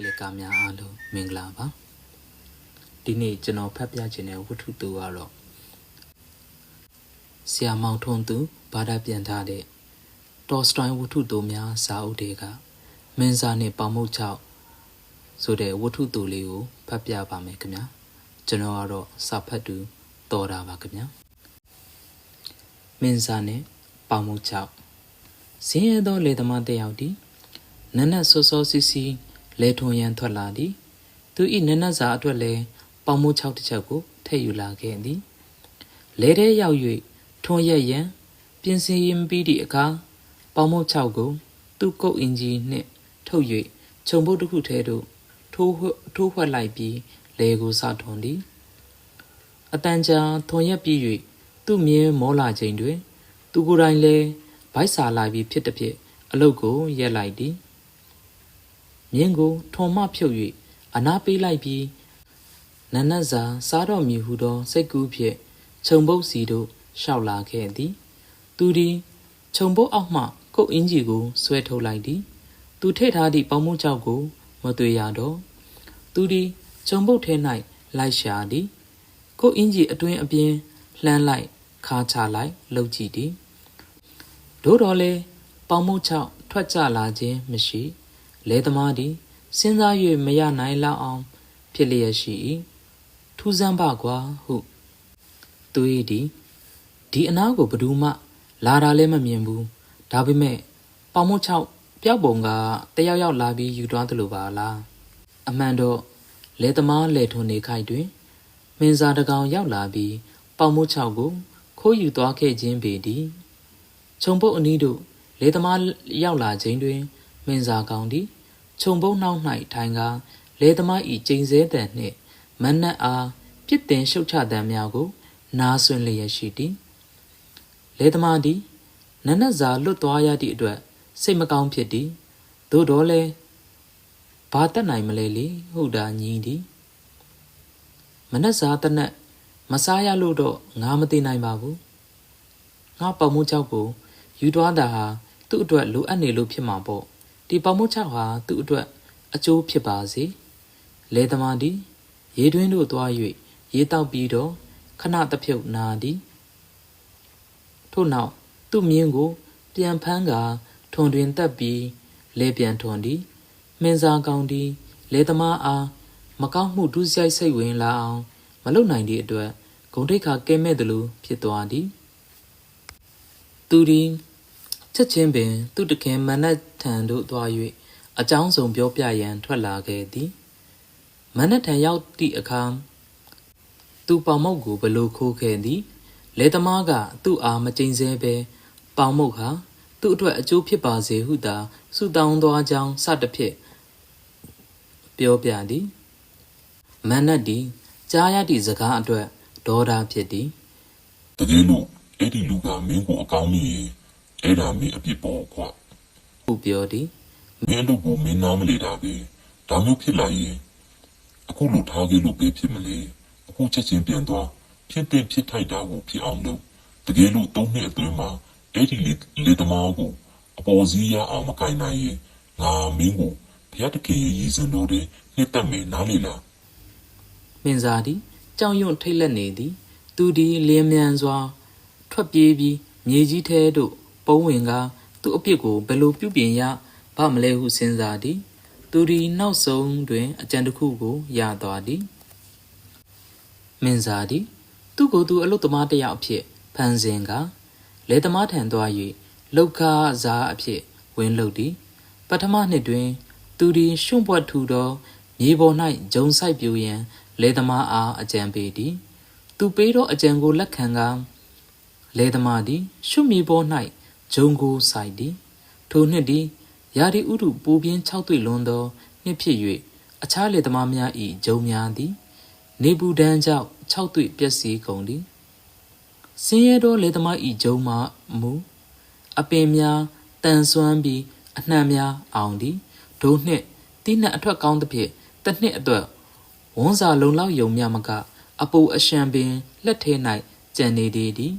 ကလစ်ကားများအားလုံးမင်္ဂလာပါဒီနေ့ကျွန်တော်ဖတ်ပြခြင်းတဲ့ဝတ္ထုတူကတော့ဆရာမောင်ထွန်းသူဘာသာပြန်ထားတဲ့တော်စတိုင်းဝတ္ထုတူများစာအုပ်တွေကမင်းစာနဲ့ပေါမုတ်ချောက်ဆိုတဲ့ဝတ္ထုတူလေးကိုဖတ်ပြပါမယ်ခင်ဗျာကျွန်တော်ကတော့စာဖတ်သူတော်တာပါခင်ဗျာမင်းစာနဲ့ပေါမုတ်ချောက်စင်းရသောလေသမားတယောက်ဒီနနက်စောစောစီစီ လဲထွန်ရန်ထွက်လာသည် သူဤနနက်စာအတွက်လဲပေါမိုး6တစ်ချက်ကိုထည့်ယူလာခဲ့သည်လဲထဲရောက်၍ထွန်ရက်ရန်ပြင်ဆင်ရင်ပြီးသည့်အခါပေါမိုး6ကိုသူ့ကုတ်အင်ဂျီနှင့်ထုတ်၍ခြုံပုတ်တစ်ခုထဲသို့ထိုးထိုးဝှက်လိုက်ပြီးလဲကိုစထွန်သည်အတန်ကြာထွန်ရက်ပြီး၍သူ့မြဲမောလာချိန်တွင် သူကိုယ်တိုင်လဲဗိုက်စာလာပြီးဖြစ်သည်ဖြင့်အလုတ်ကိုရက်လိုက်သည် မြင်းကိုထုံမဖြုတ်၍အနာပေးလိုက်ပြီးနနတ်စာစားတော်မူဟုသောစိတ်ကူးဖြင့်ခြုံပုတ်စီတို့ရှောက်လာခဲ့သည် သူသည်ခြုံပုတ်အောက်မှကုတ်အင်းကြီးကိုဆွဲထုတ်လိုက်သည်သူထိတ်ထားသည့်ပေါင်းမှုကြောက်ကိုမတွေ့ရတော့သူသည်ခြုံပုတ်ထဲ၌လိုက်ရှာသည်ကုတ်အင်းကြီးအတွင်းအပြင်လှမ်းလိုက်ခါချလိုက်လှုပ်ကြည့်သည်သို့တော်လဲပေါင်းမှုချောက်ထွက်ကြလာခြင်းမရှိ လဲသမားသည်စဉ်းစား၍မရနိုင်လောက်အောင် ဖြစ်လျက်ရှိ၏ထူးဆန်းပါကွာဟုသူ၏သည်ဒီအနားကိုဘယ်သူမှ လာတာလည်းမမြင်ဘူးဒါပေမဲ့ပေါင်မို့ချောက်ပျောက်ပုံကတယောက်ယောက်လာပြီးယူသွားသလိုပါလားအမှန်တော့လဲသမားလဲထွန်နေခိုက်တွင်မင်းစားတကောင်ရောက်လာပြီးပေါင်မို့ချောက်ကိုခိုးယူသွားခဲ့ခြင်းပေသည်ခြုံပုတ်အနီးတို့လေသမားရောက်လာခြင်းတွင် မင်းစားကောင်သည်ခြုံပုတ်နှောက်၌ထိုင်ကားလေသမားဤကျိန်စဲတန်နှင့်မနက်အားပြစ်တင်ရှုတ်ချတမ်းများကို နားဆွင့်လျက်ရှိသည်လေသမားသည်နနက်စာလွတ်သွားရသည့်အတွက်စိတ်မကောင်းဖြစ်သည်သို့တော်လည်းဘာတက်နိုင်မလဲလေဟုတ်တာညီသည်မနက်စာတနက်မစားရလို့တော့ငါမသိနိုင်ပါဘူးငါပေါမှုချောက်ကိုယူသွားတာဟာသူ့အတွက်လိုအပ်နေလို့ဖြစ်မှာပေါ့ ဒီပေါမှုချောက်ဟာသူ့အတွက်အကျိုးဖြစ်ပါစေလေသမားသည်ရေတွင်းတို့သွား၍ရေတောက်ပြီးတော့ခဏတစ်ဖြုတ်နာသည်ထို့နောက်သူ့မြင်းကိုပြန်ဖမ်းကာထွန်တွင်တက်ပြီးလဲပြန်ထွန်သည်မင်းစားကောင်းသည်လေသမားအားမကောင်းမှုဒုစရိုက်စိတ်ဝင်လာအောင်မလုပ်နိုင်သည့်အတွက်ဂုံထိတ်ခါကဲမဲ့သလိုဖြစ်သွားသည်သူသည် ချက်ချင်းပင် သူ့တခင်မနတ်ထံသို့သွား၍အကြောင်းစုံပြောပြရန်ထွက်လာခဲ့သည်မနက်ထံရောက်သည့်အခါသူပေါင်မုတ်ကိုဘလို့ခိုးခဲ့သည်လေသမားကသူ့အားမကျိန်ဆဲပဲပေါင်မုတ်ဟာသူ့အတွက်အကျိုးဖြစ်ပါစေဟုသာဆုတောင်းသွားကြောင်းစတဖြစ်ပြောပြသည်မနတ်သည်ကြားရသည့်စကားအတွက်ဒေါသဖြစ်သည်တကယ်လို့အဲ့ဒီလူကမင်းကိုအကောင်းမြင်ရင် အဲ့ဒါမင်းအပြစ်ပေါ်ကွာဟုပြောသည်မင်းတို့ကမင်းနားမလေတာပဲဒါမျိုးဖြစ်လာရင်အခုလိုထားခဲ့လို့ပဲဖြစ်မလဲအခုချက်ချင်းပြန်သွားဖြစ်တဲ့ဖြစ်ထိုက်တာကိုဖြစ်အောင်လုပ်တကယ်လို့သုံးနှစ်အတွင်းမှာအဲ့ဒီလေလေသမားကိုအပေါ်စီးရအောင်မကင်နိုင်ရင်ငါမင်းကိုဘုရားတခင်ရဲ့ရည်စံတော်တွေနှစ်သက်မယ်နားလေလားမင်းစားသည်ကြောင်ရွံ့ထိတ်လက်နေသည် သူသည်လျင်မြန်စွာ ထွက်ပြေးပြီးမြေကြီးထဲသို့ ပုံးဝင်ကာသူ့အပြစ်ကိုဘယ်လိုပြုပြင်ရဗမလဲဟုစဉ်းစားသည် သူသည်နောက်ဆုံးတွင် အကြံတစ်ခုကိုရသွားသည်မင်းစားသည် သူ့ကိုယ်သူအလုတ်သမားတစ်ယောက်အဖြစ်ဖန်ဆင်းကာလေသမားထံသွား၍လောက်ခစားအဖြစ်ဝင်လုပ်သည် ပထမနှစ်တွင် သူသည်ရှုံ့ပွက်ထူသောမြေပေါ်၌ဂျုံဆိုင်ပြူရန်လေသမားအားအကြံပေးသည် သူပေးသောအကြံကိုလက်ခံကာလေသမားသည် ရှုမြေပေါ်၌ ဂျုံကိုဆိုင်သည်ထိုနှစ်သည်ရာဒီဥတုပူပြင်း၆တွေ့လွန်သောနှစ်ဖြစ်၍အခြားလေသမားများ၏ဂျုံများသည် နေပူဒန်းကြောင့်၆တွေ့ပျက်စီးကုန်သည်စင်းရဲသောလေသမား၏ဂျုံမှမူအပင်များတန်ဆွမ်းပြီးအနှံ့များအောင်သည်ဒို့နှင့်တိနှက်အထွက်ကောင်းသဖြင့်တစ်နှစ်အတွက်ဝန်းစာလုံလောက်ယုံမြမကအပူအရှံပင်လက်ထဲ၌ကြံနေသည်သည်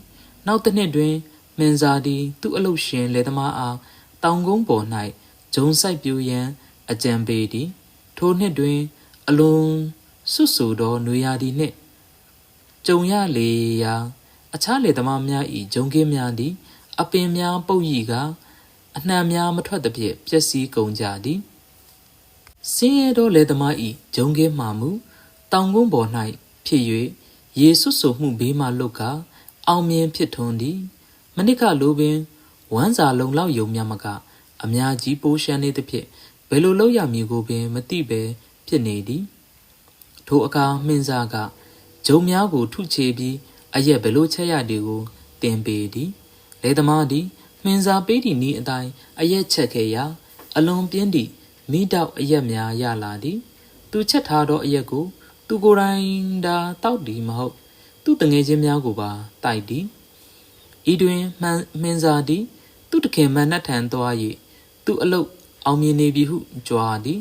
နောက်တစ်နှစ်တွင် မင်းစာသည် သူ့အလုတ်ရှင်လေသမားအားတောင်ကုန်းပေါ်၌ဂျုံဆိုင်ပြူရန်အကြံပေးသည်ထိုနှစ်တွင် အလွန်စွတ်ဆူသောနွေရာသီနှင့်ကြုံရလေရာအခြားလေသမားများ၏ဂျုံကင်းများသည် အပင်များပုတ်ရီကအနှံများမထွက်သဖြင့်ပျက်စီးကုန်ကြသည်စင်းရဲသောလေသမား၏ဂျုံကင်းမှမူတောင်ကုန်းပေါ်၌ဖြစ်၍ရေဆွတ်ဆူမှုဘေးမှလွတ်ကအောင်မြင်ဖြစ်ထွန်းသည် မနစ်ကလိုပင်ဝမ်းစာလုံလောက်ယုံမြမကအများကြီးပိုးရှမ်းနေသဖြင့်ဘယ်လိုလုပ်ရမည်ကိုပင်မသိပဲဖြစ်နေသည်ထိုအခါမှင်စာကဂျုံများကိုထုချေပြီးအရက်ဘယ်လိုချက်ရသည်ကိုတင်ပေသည်လေသမားသည်မှင်စာပေးသည့်ဤအတိုင်းအရက်ချက်ခဲ့ရာအလွန်ပြင်းသည့်မိတောက်အရက်များရလာသည်သူချက်ထားသောအရက်ကို သူကိုယ်တိုင်သာတောက်သည်မဟုတ် သူတငယ်ချင်းများကိုပါတိုက်သည် ဤတွင်မှန်မှင်စာသည် သူတခင်မန်နတ်ထံသွား၍သူအလုတ်အောင်မြင်နေပြီဟုကြွားသည်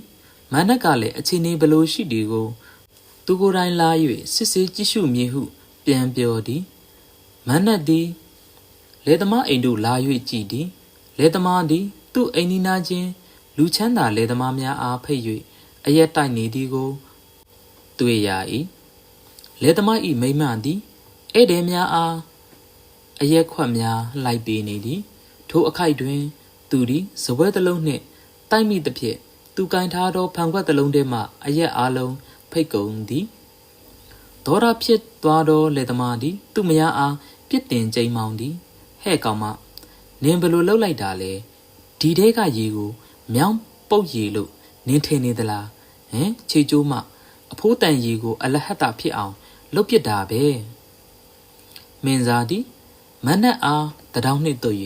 မန်နတ်ကလည်းအချိန်နေဘလို့ရှိသည်ကို သူကိုယ်တိုင်လာ၍စစ်စစ်ကြည့်ရှုမည်ဟု ပြန်ပြောသည်မန်နတ်သည်လေသမားအိမ်တို့လာ၍ကြည်သည်လေသမားသည် သူ့အိမ်နီးနားချင်းလူချမ်းသာလေသမားများအားဖိတ်၍အရက်တိုက်နေသည်ကို တွေ့ရ၏လေသမား၏မိမ့်မသည်ဧည့်သည်များအား အရက်ခွက်များလိုက်ပေးနေသည်ထိုအခိုက်တွင် သူသည်ဇပွဲတစ်လုံးနှင့်တိုက်မိသဖြင့်သူကင်ထားသောဖန်ခွက်တစ်လုံးထဲမှအရက်အားလုံးဖိတ်ကုန်သည်ဒေါရဖြစ်သွားသောလေသမားသည် သူ့မယားအားပြစ်တင်ကြိမ်မောင်သည်ဟဲ့ကောင်မနင်ဘယ်လိုလှုပ်လိုက်တာလဲဒီတဲကရေကိုမြောင်းပုတ်ရေလို့နင်ထင်နေသလားဟမ်ခြေကျိုးမှအဖိုးတန်ရေကို အလဟတ်တာဖြစ်အောင်လှုပ်ပစ်တာပဲမင်းစားသည် မနက်အားတဒေါင်းနှင့်တွေ့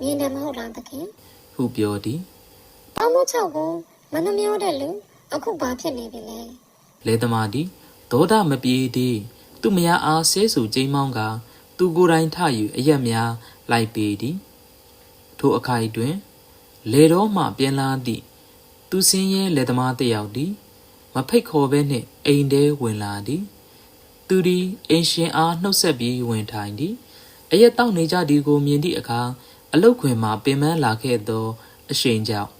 မြင်တယ်မဟုတ်လားတခင်၍ဟုပြောသည်။ပေါင်းမချောက်ကိုမနှမျောတဲ့လူအခုဘာဖြစ်နေပြီလဲလေသမားသည်ဒေါသမပြေသည်သူမယားအားဆဲဆူကျိမ်းမောင်းကသူကိုယ်တိုင်ထယူအရက်များလိုက်ပေသည်ထိုအခိုက်တွင်လေတော်မှပြန်လာသည့်သူစင်းရဲလေသမားတစ်ယောက်သည် မဖိတ်ခေါ်ဘဲနှင့်အိမ်ထဲဝင်လာသည် သူသည်အင်ရှင်အားနှုတ်ဆက်ပြီးဝင်ထိုင်သည် အရက်တောက်နေကြသည်ကိုမြင်သည့်အခါအလုတ်ခွင်မှပင်ပန်းလာခဲ့သောအရှိန်ကြောင့်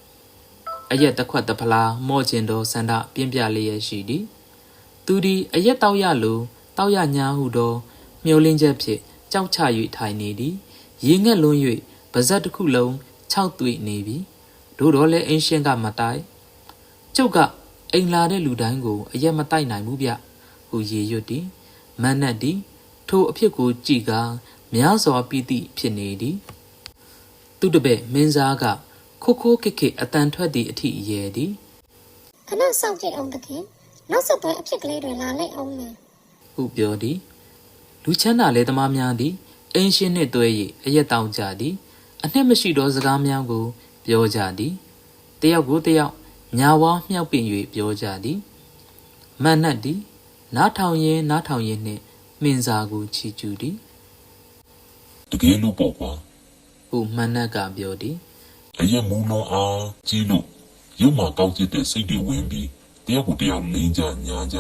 အရက်တစ်ခွက်တစ်ဖလားမော့ကျင်သောဆန္ဒပြင်းပြလျက်ရှိသည်သူသည်အရက်တောက်ရလိုတောက်ရညာဟုသောမျောလင်းချက်ဖြင့်ကြောက်ချ၍ထိုင်နေသည်ရေငက်လွန်း၍ပါဇက်တစ်ခုလုံးခြောက်သွေ့နေပြီတို့တော့လည်းအင်းရှင်ကမတိုက်ကျုပ်ကအိမ်လာတဲ့လူတိုင်းကိုအရက်မတိုက်နိုင်ဘူးဗျဟုရေရွတ်သည်မန်းနတ်သည်ထိုအဖြစ်ကိုကြည်ကား များစွာပီတိဖြစ်နေသည်သူတပည့်မင်းစားကခိုးခိုးခက်ခက်အတန်ထွက်သည့်အထိရဲသည်။ခဏစောင့်ကြည့်အောင်တခင်။နောက်ဆက်တွဲအဖြစ်ကလေးတွေလာလိုက်အောင်မယ်ဟုပြောသည်လူချမ်းသာလေသမားများသည်အင်းရှင်းနှင့်တွဲ၍အရက်တောင်ကြသည်အနှစ်မရှိသောစကားများကို ပြောကြသည်တယောက်ကိုတယောက်ညာဝါမြောက်ပင်၍ပြောကြသည်မန်နတ်သည်နားထောင်ရင်နားထောင်ရင်နှင့်မင်းစာကိုချီကျူးသည် တကယ်လို့ပေါ့ကွာဟုမန်နတ်ကပြောသည်အရက်မူလုံးအားကြီးလို့ရုပ်မှာကောက်ကျစ်တဲ့စိတ်တွေဝင်ပြီးတယောက်ကိုတယောက်လင်းကြညာကြ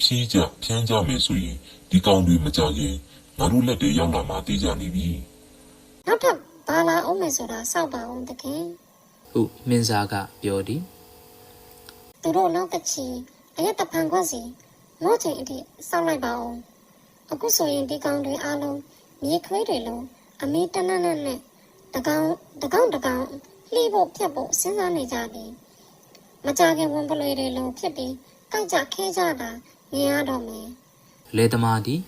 ဖြီးကြဖြန်းကြမယ်ဆိုရင်ဒီကောင်တွေမကြခင်ငါတို့လက်တွေရောက်လာမှတေးကြနေပြီ။နောက်ထပ်ဘာလာအောင်မယ်ဆိုတာစောင့်ပါအောင်တခင်ဟုမင်းစာကပြောသည်။သူတို့နောက်တစ်ချီအရက်တပံခွက်စီမောချိန်အထိစောင့်လိုက်ပါအောင်။အခုဆိုရင်ဒီကောင်တွေအားလုံး မြေခွေးတွေလုံးအမေးတနက်နဲ့နဲ့တကောင်တကောင်တကောင်လှိဖို့ဖြတ်ဖို့စဉ်းစားနေကြပြီ။မကြခင်ဝန်ပလွေတွေလုံးဖြစ်ပြီးကြိုက်ကြခဲကြတာမြင်ရတော့မယ်လေသမားသည်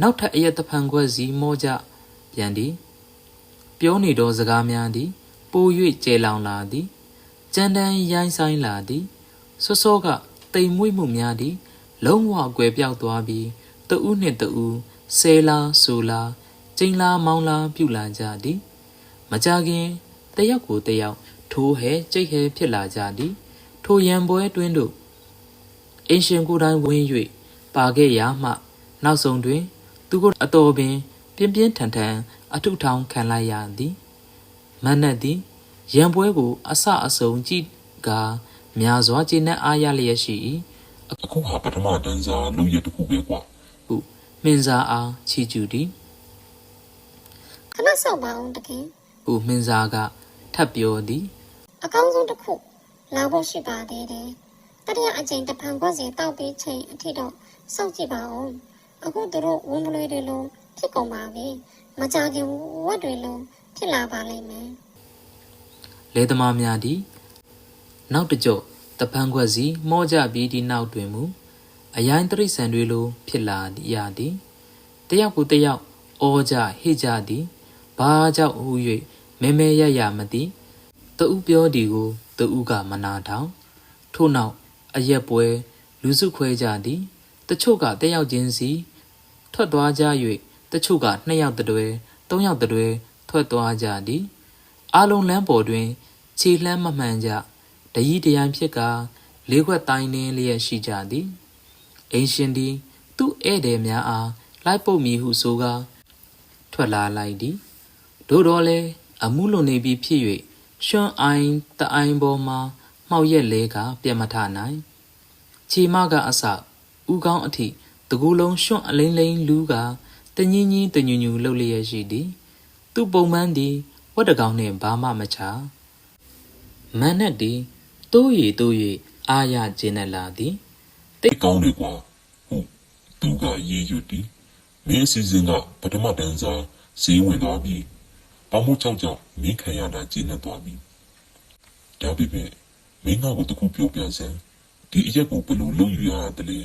နောက်ထပ်အရက်တဖန်ခွက်စီမောကြပြန်သည်ပြောနေသောစကားများသည်ပို၍ကျဲလောင်လာသည်ကြမ်းတမ်းရိုင်းဆိုင်လာသည်စောစောကတိမ်မွေ့မှုများသည် လုံးဝကွယ်ပြောက်သွားပြီးတဦးနှင့်တဦးဆဲလာဆူလာ ကျင်းလာမောင်းလာပြုလာကြသည် မကြခင်တယောက်ကိုတယောက်ထိုးဟဲကြိတ်ဟဲဖြစ်လာကြသည် ထိုရံပွဲတွင်တို့အင်ရှင်ကိုယ်တိုင်ဝင်၍ပါခဲ့ရာမှ နောက်ဆုံးတွင် သူကိုအတော်ပင် ပြင်းပြင်းထန်ထန်အထုထောင်ခံလိုက်ရသည်မနတ်သည်ရံပွဲကို အဆအဆုံကြည့်ကာများစွာကျေနပ်အားရလျက်ရှိ၏အခုဟာပထမတန်းစားလူရတစ်ခုပဲကွာဟုမင်းစားအားချီးကျူးသည် ခဏစောင့်ပါအောင်တခင်ဟုမင်းစားကထပ်ပြောသည်အကောင်းဆုံးတစ်ခုလာဖို့ရှိပါသေးတယ်တတိယအကြိမ်တဖန်ခွက်စီတောက်ပြီးချိန်အထိတော့စောင့်ကြည့်ပါဦးအခုသူတို့ဝန်ပလွေတွေလိုဖြစ်ကုန်ပါပြီမကြခင်ဝက်တွေလိုဖြစ်လာပါလိမ့်မယ်လဲသမားများသည်နောက်တစ်ကြော့တပန်းခွက်စီမောကြပြီးဒီနောက်တွင်မူအရိုင်းတရိษံတွေလိုဖြစ်လာရသည်တယောက်ကိုတယောက်အောကြဟိကြသည် ဘာကြောင့်ဟူ၍မဲမဲရရမသိတဦးပြောဒီကိုတဦးကမနာထောင်ထို့နောက်အရက်ပွဲ လူစုခွဲကြသည်တချို့ကတယောက်ချင်းစီ ထွက်သွားကြ၍တချို့ကနှစ်ယောက်တည်းတွဲသုံးယောက်တည်းတွဲထွက်သွားကြသည်အလုံးလန်းပေါ်တွင် ခြေလှမ်းမမှန်ကြတရီတရန်ဖြစ်ကလေးခွက်တိုင်းနှင်းလျက်ရှိကြသည်အင်းရှင်သည် သူ့ဧည့်သည်များအားလိုက်ပုတ်မည်ဟုဆိုကာထွက်လာလိုက်သည် တို့တော်လဲအမှုလွန်နေပြီဖြစ်၍ရွှွန်အိုင်တအိုင်ပေါ်မှမှောက်ရက်လဲကပြတ်မထနိုင်ခြေမကအစဥကောင်းအထိတကူလုံးရွှွန်အလိမ့်လိမ့်လူကတညင်းကြီးတညူညူလှုပ်လျက်ရှိသည်သူပုံမှန်သည်ဝတ်တကောင်နှင့်ဘာမှမချာမန်နဲ့ဒီတိုးရီတိုးရီအာရကျင်းနဲ့လာသည်တိတ်ကောင်းတယ်ကွာဟုတ်သူကရေရွတ်တယ်မင်းအစီအစဉ်ကပထမတန်းစားဈေးဝင်သွားပြီ ပေါမို့ကြောက်ကြောက်မင်းခံရတာကျင်းနေသွားပြီဒါပေမဲ့မင်းကကိုတခုပြောပြစမ်းဒီအရက်ကိုဘယ်လိုလုပ်ယူရသလဲ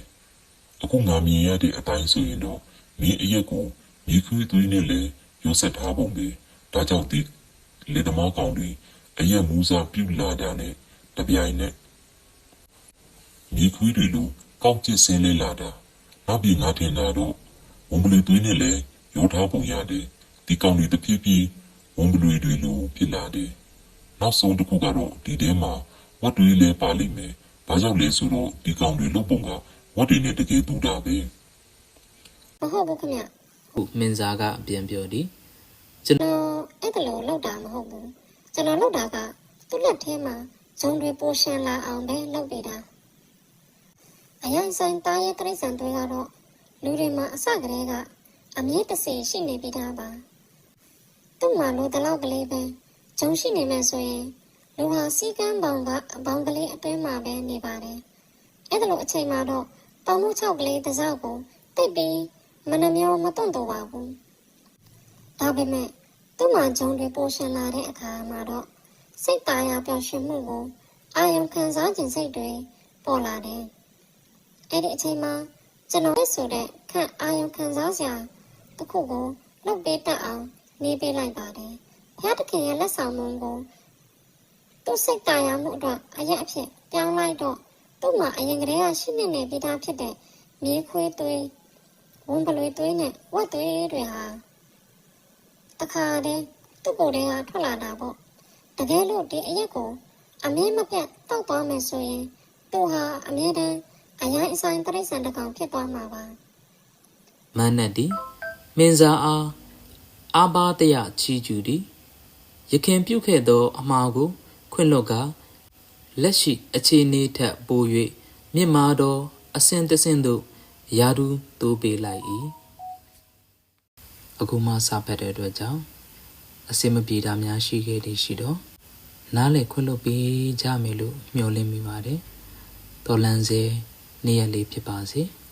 အခုငါမြင်ရတဲ့အတိုင်းဆိုရင်တော့မင်းအရက်ကိုမြေခွေးသွေးနဲ့လည်းရုပ်ဆက်ထားပုံပဲဒါကြောင့်ဒီလေသမားကောင်တွေအရက်မူစားပြုတ်လာတာနဲ့တပြိုင်နက်မြေခွေးတွေလိုကောက်ကျစ်ဆင်းလဲလာတာနောက်ပြီးငါထင်တာတော့ဝန်ပလူသွေးနဲ့လည်းရောထားပုံရတယ်ဒီကောင်တွေတဖြည်းဖြည်း ဝန်ပလူတွေလိုဖြစ်လာတယ်နောက်ဆုံးတစ်ခုကတော့ဒီထဲမှာဝတ်တွေလည်းပါလိမ့်မယ်ဘာကြောင့်လဲဆိုတော့ဒီကောင်တွေလုတ်ပုံကဝတ်တွေနဲ့တကယ်တူတာပဲမဟုတ်ဘူးခင်ဗျဟုမင်းစားကအပြန်ပြောသည်ကျွန်တော်အဲ့ဒါလိုလောက်တာမဟုတ်ဘူးကျွန်တော်လောက်တာကသူ့လက်ထဲမှာဂျုံတွေပိုရှင်လာအောင်ပဲလုပ်နေတာအရင်ဆိုင်တားရဲ့တရိษံတွေကတော့လူတွေမှာအစကတည်းကအမြင့်တစ်စေရှိနေပြီးသားပါ သူ့မှာလိုတလောက်ကလေးပဲဂျုံရှိနေမှဆိုရင်လူဟာစီကန်းပေါင်ကဘောင်ကလေးအတွင်းမှာပဲနေပါတယ်အဲ့ဒါလိုအချိန်မှာတော့ပေါင်မှု၆ကလေးတစ်စောက်ကိုတိတ်ပြီးမနှမျိုးမတွန့်တော့ပါဘူးဒါပေမဲ့သူ့မှာဂျုံတွေပိုရှင်လာတဲ့အခါမှာတော့စိတ်သားရပျော်ရွှင်မှုကိုအာယုံခံစားခြင်းစိတ်တွေပေါ်လာတယ်။အဲ့ဒီအချိန်မှာကျွန်တော်ရဲ့ဆိုတဲ့ခန့်အာယုံခံစားစရာတစ်ခုကိုလုပ်ပေးတတ်အောင် နေပေးလိုက်ပါတယ်။ဘုရားသခင်ရဲ့လက်ဆောင်မှုကိုသူ့စိတ်သားရမှုအတွက်အရက်အဖြစ်ပြောင်းလိုက်တော့သူ့မှာအရင်ကတည်းကရှိနေနေပြီးသားဖြစ်တဲ့မြေခွေးသွေးဝန်ပလွေသွေးနဲ့ဝက်သွေးတွေဟာတခါတည်းသူ့ကိုယ်ထဲကထွက်လာတာပေါ့တကယ်လို့ဒီအရက်ကိုအမြဲမပြတ်တောက်သွားမယ်ဆိုရင်သူဟာအမြဲတမ်းအရင်အဆိုင်တရိษံတစ်ကောင်ဖြစ်သွားမှာပါမန်နဲ့သည်မင်းစားအား အာဘာတယချီကျူသည်ရခင်ပြုတ်ခဲ့သော အမှားကို ခွင့်လွတ်ကလက်ရှိအခြေအနေထက်ပို၍မြင့်မာသော အစဉ်တစဉ်သို့ယာဒူတိုးပေးလိုက်၏အခုမှစဖတ်တဲ့အတွက်ကြောင့်အစင်မပြေတာများရှိခဲ့သည်ရှိတော့နားလေခွင့်လွတ်ပေးကြမယ်လို့မျှော်လင့်မိပါတယ်တော်လန်စေနေ့ရက်လေးဖြစ်ပါစေ။